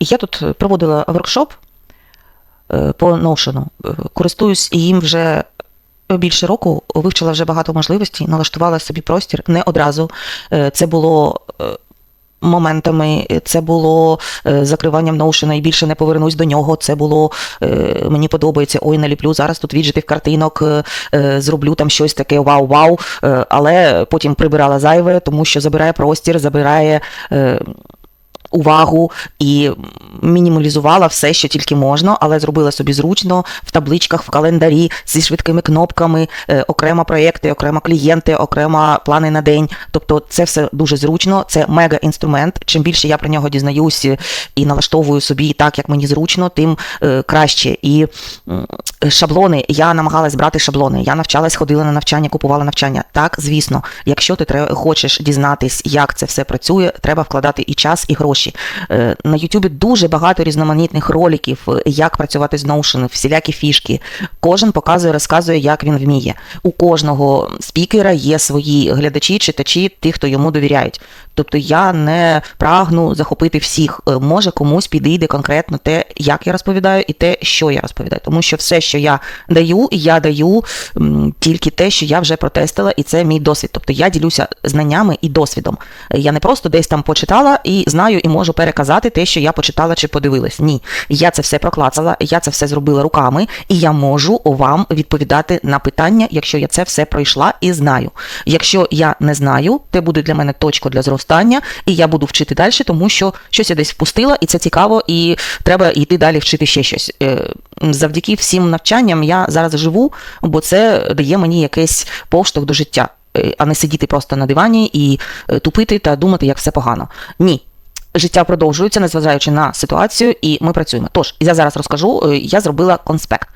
Я тут проводила воркшоп е, по. Е, Користуюсь їм вже більше року, вивчила вже багато можливостей, налаштувала собі простір не одразу. Е, Це було. е, Моментами це було е, закриванням Notion і більше не повернусь до нього. Це було е, мені подобається. Ой, наліплю зараз тут віджитих картинок, е, е, зроблю там щось таке вау-вау. Е, але потім прибирала зайве, тому що забирає простір, забирає. Увагу і мінімалізувала все, що тільки можна, але зробила собі зручно в табличках, в календарі зі швидкими кнопками, е, окремо проєкти, окремо клієнти, окремо плани на день. Тобто це все дуже зручно, це мега інструмент. Чим більше я про нього дізнаюсь і налаштовую собі так, як мені зручно, тим е, краще. І шаблони, я намагалась брати шаблони. Я навчалась, ходила на навчання, купувала навчання. Так, звісно, якщо ти тре- хочеш дізнатись, як це все працює, треба вкладати і час, і гроші. Е, На Ютубі дуже багато різноманітних роликів, е, як працювати з Notion, всілякі фішки. Кожен показує, розказує, як він вміє. У кожного спікера є свої глядачі, читачі, ті, хто йому довіряють. Тобто я не прагну захопити всіх. Е, Може комусь підійде конкретно те, як я розповідаю, і те, що я розповідаю. Тому що все, що я даю, і я даю тільки те, що я вже протестила, і це мій досвід. Тобто я ділюся знаннями і досвідом. Е, Я не просто десь там почитала і знаю і можу переказати те, що я почитала чи подивилась. Ні, я це все проклацала, я це все зробила руками, і я можу вам відповідати на питання, якщо я це все пройшла і знаю. Якщо я не знаю, це буде для мене точка для зростання, і я буду вчити далі, тому що щось я десь впустила, і це цікаво, і треба йти далі вчити ще щось. Завдяки всім навчанням я зараз живу, бо це дає мені якийсь поштовх до життя, е, а не сидіти просто на дивані і е, тупити та думати, як все погано. Ні. Життя продовжується, незважаючи на ситуацію, і ми працюємо. Тож, я зараз розкажу, е, я зробила конспект.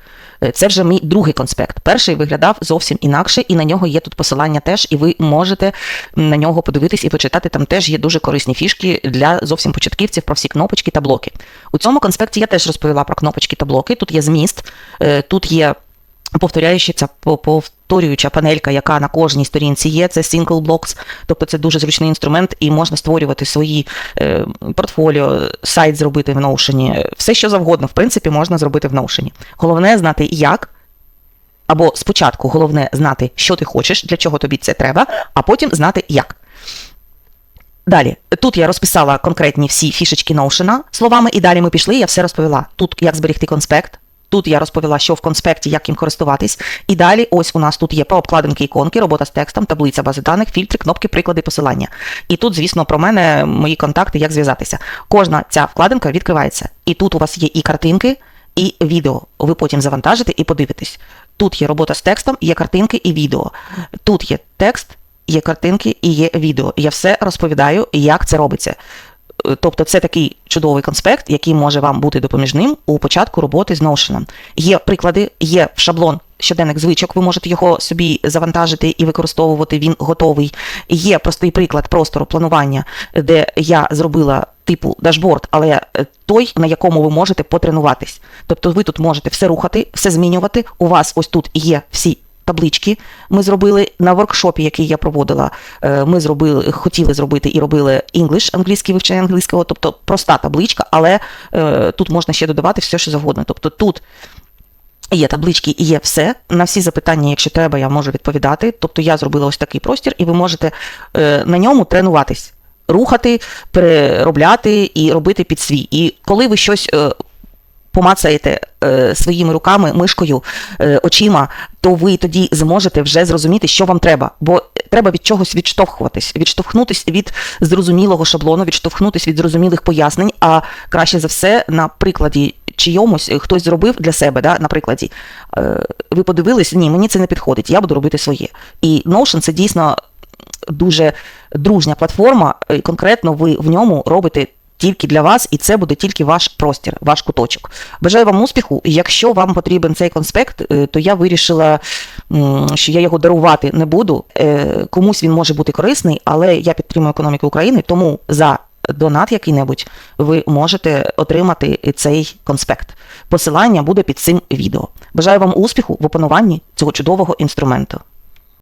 Е, Це вже мій другий конспект. Перший виглядав зовсім інакше, і на нього є тут посилання теж, і ви можете на нього подивитись і почитати. Там теж є дуже корисні фішки для зовсім початківців про всі кнопочки та блоки. У цьому конспекті я теж розповіла про кнопочки та блоки. Тут є зміст, е, тут є повторяюча по- повторююча панелька, яка на кожній сторінці є, це single blocks, тобто це дуже зручний інструмент, і можна створювати свої е, портфоліо, сайт зробити в Notion, все що завгодно, в принципі, можна зробити в Notion. Головне знати як. Або спочатку головне знати, що ти хочеш, для чого тобі це треба, а потім знати як. Далі, тут я розписала конкретні всі фішечки Notion словами, і далі ми пішли, я все розповіла. Тут як зберегти конспект. Тут я розповіла, що в конспекті, як їм користуватись. І далі, ось у нас тут є про обкладинки іконки, робота з текстом, таблиця бази даних, фільтри, кнопки, приклади, посилання. І тут, звісно, про мене мої контакти, як зв'язатися. Кожна ця вкладинка відкривається. І тут у вас є і картинки, і відео. Ви потім завантажите і подивитесь. Тут є робота з текстом, є картинки і відео. Тут є текст, є картинки і є відео. Я все розповідаю, як це робиться. Е, Тобто це такий чудовий конспект, який може вам бути допоміжним у початку роботи з Notion. Є приклади, є шаблон щоденник звичок, ви можете його собі завантажити і використовувати, він готовий. Є простий приклад простору планування, де я зробила типу дашборд, але е, той, на якому ви можете потренуватись. Тобто ви тут можете все рухати, все змінювати. У вас ось тут є всі таблички. Ми зробили на воркшопі, який я проводила. е, Ми зробили, хотіли зробити і робили English, англійський вивчення англійського, тобто проста табличка, але е, тут можна ще додавати все, що завгодно. Тобто тут. Є таблички і є все. На всі запитання, якщо треба, я можу відповідати. Тобто я зробила ось такий простір, і ви можете е, на ньому тренуватись, рухати, переробляти і робити під свій. І коли ви щось помацаєте е, своїми руками, мишкою, е, очима, то ви тоді зможете вже зрозуміти, що вам треба. Бо треба від чогось відштовхуватись, відштовхнутись від зрозумілого шаблону, відштовхнутись від зрозумілих пояснень, а краще за все на прикладі чийомусь е, хтось зробив для себе, да, на прикладі. Е, ви подивились, ні, мені це не підходить, я буду робити своє. І Notion це дійсно дуже дружня платформа, і конкретно ви в ньому робите тільки для вас, і це буде тільки ваш простір, ваш куточок. Бажаю вам успіху. Якщо вам потрібен цей конспект, е, то я вирішила, що я його дарувати не буду. Е, Комусь він може бути корисний, але я підтримую економіку України, тому за донат який-небудь ви можете отримати цей конспект. Посилання буде під цим відео. Бажаю вам успіху в опануванні цього чудового інструменту.